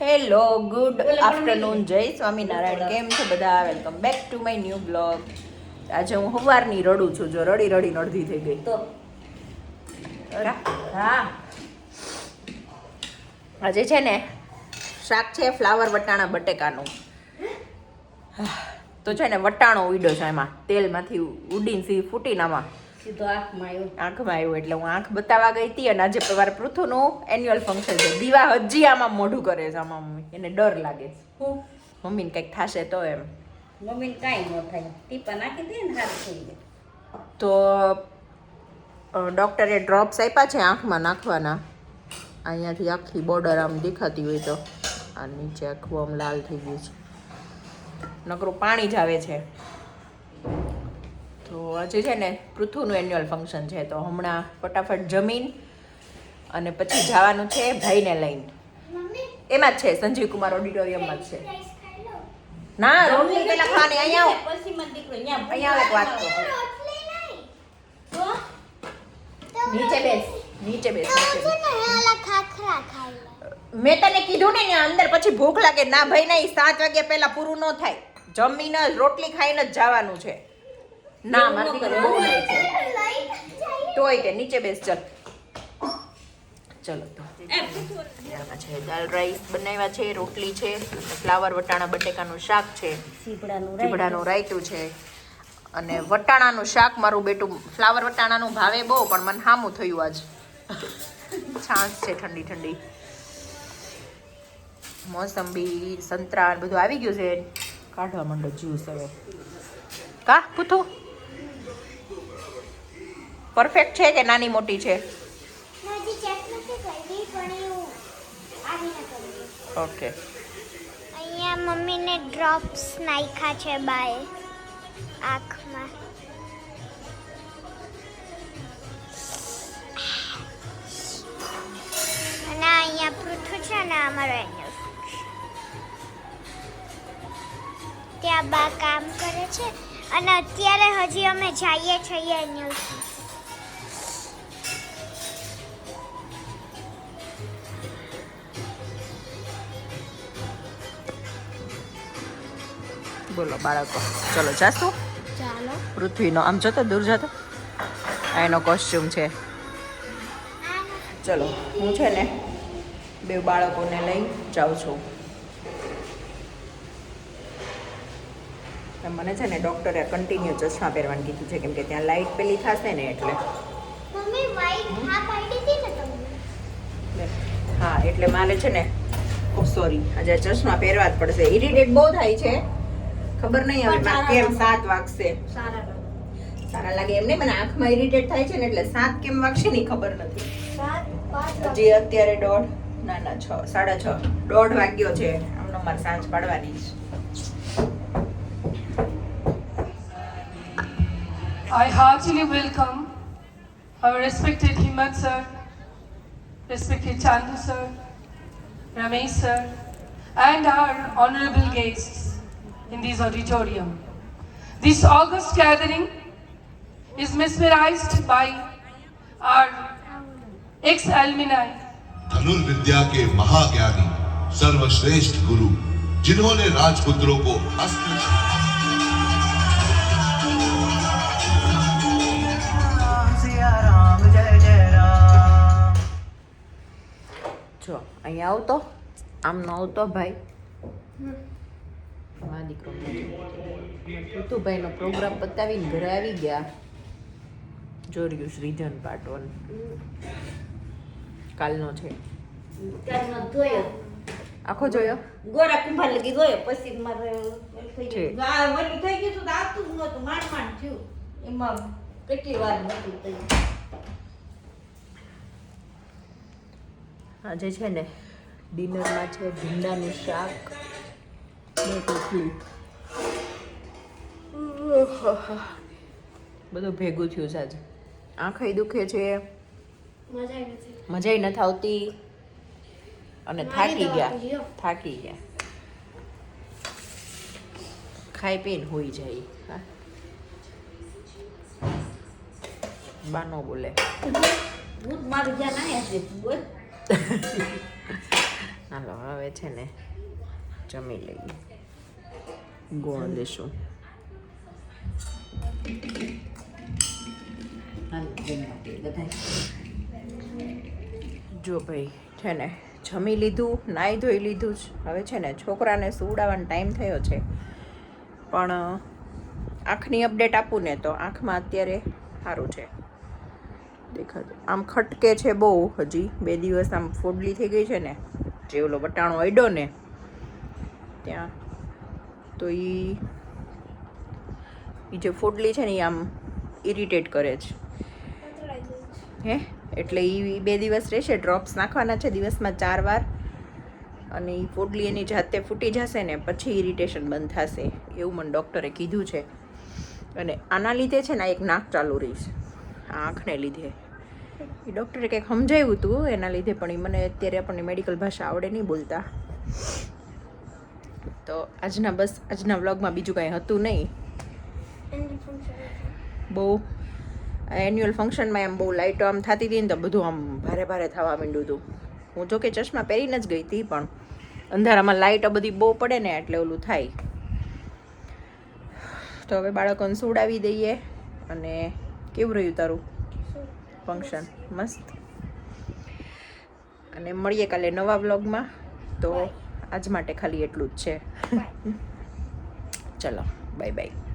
Hello good afternoon જય સ્વામિનારાયણ. કેમ છો બધા? Welcome back to my new blog આજે હું સવારની રડું છું. જો રડી રડી અડધી થઈ ગઈ. તો. હા. આજે છે ને શાક છે ફ્લાવર વટાણા બટેકાનું. તો છે ને વટાણો ઉડ્યો છે એમાં. તેલમાંથી ઉડીને સી ફૂટીને આમાં. સીધો આંખમાં આવ્યો આંખમાં આવ્યું એટલે હું આંખ બતાવવા ગઈ હતી અને આજે મારે પૃથુનું એન્યુઅલ ફંક્શન છે. દીવા હજી આમાં મોઢું કરે છે આમાં મમ્મી. એને ડર લાગે છે. હું? મમ્મીને કંઈક થશે તો એમ. મમ્મીને કાંઈ ન થાય. ટીપા નાખી દે ને હાથ થઈ જાય તો ડૉક્ટરે ડ્રોપ્સ આપ્યા છે આંખમાં નાખવાના. અહીંયાથી આખી બોર્ડર આમ દેખાતી હોય તો. આ નીચે આખું આમ લાલ થઈ ગયું છે. નકરું પાણી જ આવે છે. તો આજે છે ને પૃથ્વીનું એન્યુઅલ ફંક્શન છે. તો હમણાં ફટાફટ જમીન અને પછી જવાનું છે ભાઈને લઈને. એમાં જ છે સંજીવ કુમાર ઓડિટોરિયમમાં જ છે. ના રોટલી પેલા ખાવાની અહીંયા આવો. અહીંયા આવો. એક વાત કરો તો નીચે બેસ નીચે બેસ. મેં તને કીધું ને ત્યાં અંદર પછી ભૂખ લાગે. ના ભાઈ નહીં સાત વાગ્યા પહેલા પૂરું ન થાય. જમીને રોટલી ખાઈને જ જવાનું છે. ના મારી દીકરી બહુ છે. તોય કે નીચે બેસ ચલ. ચલો તો. છે દાલ રાઈસ બનાવ્યા છે રોટલી છે ફ્લાવર વટાણા બટેકાનું શાક છે. સીપડાનું ચીબડાનું રાયતું છે. અને વટાણાનું શાક મારું બેટું ફ્લાવર વટાણાનું ભાવે બહુ પણ મને હામું થયું આજ. છાશ છે ઠંડી ઠંડી. મોસંબી સંતરા બધું આવી ગયું છે. કાઢવા માંડો જ્યુસ હવે. કા પૂથું? પરફેક્ટ છે કે નાની મોટી છે? ઓકે અહીંયા મમ્મીને ડ્રોપ્સ નાખ્યા છે બાય આંખમાં. અને અહીંયા પૃથ્વી છે ને અમારો એન્યુઅલ ત્યાં બા કામ કરે છે. અને અત્યારે હજી અમે જઈએ છીએ એન્યુઅલ બોલો બાળકો. ચલો જાશું? ચાલો. પૃથ્વીનો. આમ જતો દૂર જતો? આ એનો કોસ્ચ્યુમ છે. ચલો હું છે ને બે બાળકોને લઈ જાઉં છું. મને છે ને ડૉક્ટરે કન્ટિન્યુ ચશ્મા પહેરવાનું કીધું છે કેમ કે ત્યાં લાઇટ પેલી થશે ને એટલે. હા એટલે મારે છે ને સોરી આજે ચશ્મા પહેરવા જ પડશે. ઇરિટેટ બહુ થાય છે. ખબર નહીં હવે કેમ સાત વાગશે? સારા લાગે. સારા લાગે એમને મને આંખમાં ઇરિટેટ થાય છે ને એટલે સાત કેમ વાગશે ની ખબર નથી. જે અત્યારે દોઢ ના ના છ સાડા છ દોઢ વાગ્યો છે. આમનો મારે સાંજ પાડવાની છે. I heartily welcome our respected Himat sir, respected Chandu sir, Ramesh sir, and our honorable guests. in this auditorium. This August gathering is mesmerized by our ex-alumni धनुर्विद्या के महाज्ञानी सर्वश्रेष्ठ गुरु जिन्होंने राजपुत्रों को अस्त्र જો અહીંયા આવતો આમ ન આવતો ભાઈ મા દીકરો ઋતુભાઈનો પ્રોગ્રામ પતાવીને ઘરે આવી ગયા. જોર્યું શ્રીજન પાર્ટ વન કાલનો છે. આખો જોયો? ગોરા કુંભાર લગી ધોયો પછી મારે પેલું થઈ ગયું. આ થઈ તો આવતું જ નહોતું. માંડ માંડ થયું. એમાં કેટલી વાર નહોતું થયું. આજે છે ને ડિનરમાં છે ભીંડાનું શાક. બધું ભેગું થયું છે આજે. આંખે દુખે છે. મજાય નથી. આવતી. અને થાકી ગયા. થાકી ગયા. ખાઈ પીને હોઈ જાય. હા. બાનો બોલે. હાલો હવે છે ને જમી લઈએ ગોળ દે જો ભાઈ છે ને જમી લીધું નાહી ધોઈ લીધું જ. હવે છે ને છોકરાને સુવડાવવાનો ટાઈમ થયો છે. પણ આંખની અપડેટ આપું ને તો આંખમાં અત્યારે સારું છે. દેખાતું આમ ખટકે છે બહુ હજી. બે દિવસ આમ ફોડલી થઈ ગઈ છે ને. જે ઓલો વટાણો અડ્યો ને ત્યાં. તો એ એ જે ફોડલી છે ને એ આમ ઇરિટેટ કરે છે. હે? એટલે એ બે દિવસ રહેશે ડ્રોપ્સ નાખવાના છે દિવસમાં ચાર વાર. અને એ પોડલી એની જાતે ફૂટી જશે ને પછી ઇરિટેશન બંધ થશે. એવું મને ડૉક્ટરે કીધું છે. અને આના લીધે છે ને એક નાક ચાલુ રહીશ આંખને લીધે. એ ડૉક્ટરે કંઈક સમજાવ્યું હતું એના લીધે પણ એ મને અત્યારે આપણને મેડિકલ ભાષા આવડે નહીં બોલતા. તો આજના બસ આજના વ્લોગમાં બીજું કાંઈ હતું નહીં. બહુ. એન્યુઅલ ફંક્શનમાં એમ બહુ લાઇટો આમ થતી હતી ને તો બધું આમ ભારે ભારે થવા માંડ્યું હતું. હું જોકે ચશ્મા પહેરીને જ ગઈ હતી પણ અંધારામાં લાઇટો બધી બહુ પડે ને એટલે ઓલું થાય. તો હવે બાળકોને સુડાવી દઈએ અને કેવું રહ્યું તારું? ફંક્શન મસ્ત. અને મળીએ કાલે નવા વ્લોગમાં. તો આજ માટે ખાલી એટલું જ છે. ચલો બાય બાય